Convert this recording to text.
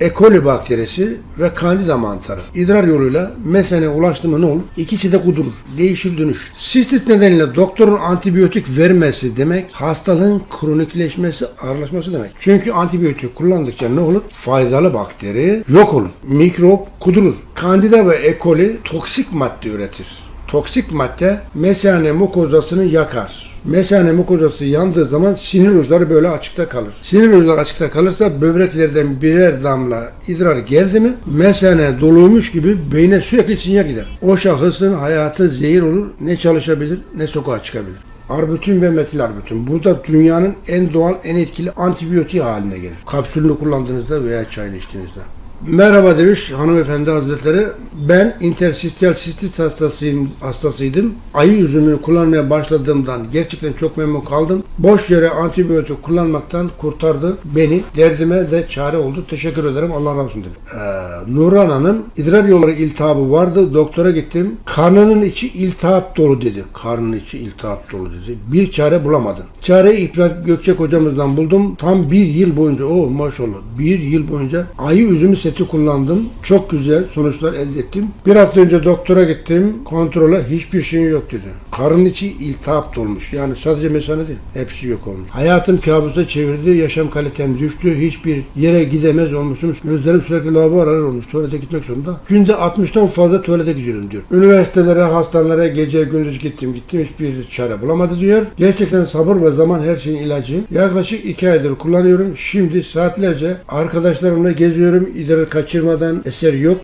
E. coli bakterisi ve kandida mantarı. İdrar yoluyla mesene ulaştı mı ne olur? İkisi de kudurur. Değişir dönüş. Sistit nedeniyle doktorun antibiyotik vermesi demek hastalığın kronikleşmesi, ağırlaşması demek. Çünkü antibiyotik kullandıkça ne olur? Faydalı bakteri yok olur. Mikrop kudurur. Kandida ve E. coli toksik madde üretir. Toksik madde mesane mukozasını yakar. Mesane mukozası yandığı zaman sinir uçları böyle açıkta kalır. Sinir uçları açıkta kalırsa böbreklerden birer damla idrar geldi mi mesane doluymuş gibi beyne sürekli sinyal gider. O şahısın hayatı zehir olur. Ne çalışabilir ne sokağa çıkabilir. Arbutin ve metil arbutin. Bu da dünyanın en doğal, en etkili antibiyotiği haline gelir. Kapsülünü kullandığınızda veya çayını içtiğinizde. Merhaba demiş hanımefendi hazretleri. Ben intersistal sistit hastasıyım, hastasıydım. Ayı üzümünü kullanmaya başladığımdan gerçekten çok memnun kaldım. Boş yere antibiyotik kullanmaktan kurtardı beni. Derdime de çare oldu. Teşekkür ederim. Allah razı olsun demiş. Ee, Nurhan Hanım idrar yolları iltihabı vardı. Doktora gittim. Karnının içi iltihap dolu dedi. Karnının içi iltihap dolu dedi. Bir çare bulamadım. Çareyi İprak Gökçek hocamızdan buldum. Tam bir yıl boyunca, o maşallah bir yıl boyunca ayı üzümü seti kullandım. Çok güzel sonuçlar elde ettim. Bir hafta önce doktora gittim. Kontrole hiçbir şeyin yok dedi. Karın içi iltihap dolmuş. Yani sadece mesane değil. Hepsi yok olmuş. Hayatım kabusa çevirdi. Yaşam kalitem düştü. Hiçbir yere gidemez olmuştum. Gözlerim sürekli lavabo arar olmuş. Tuvalete gitmek zorunda. Günde 60'tan fazla tuvalete gidiyorum diyor. Üniversitelere, hastanelere gece gündüz gittim gittim. Hiçbir çare bulamadı diyor. Gerçekten sabır ve zaman her şeyin ilacı. Yaklaşık 2 aydır kullanıyorum. Şimdi saatlerce arkadaşlarımla geziyorum. İdrar kaçırmadan eser yok.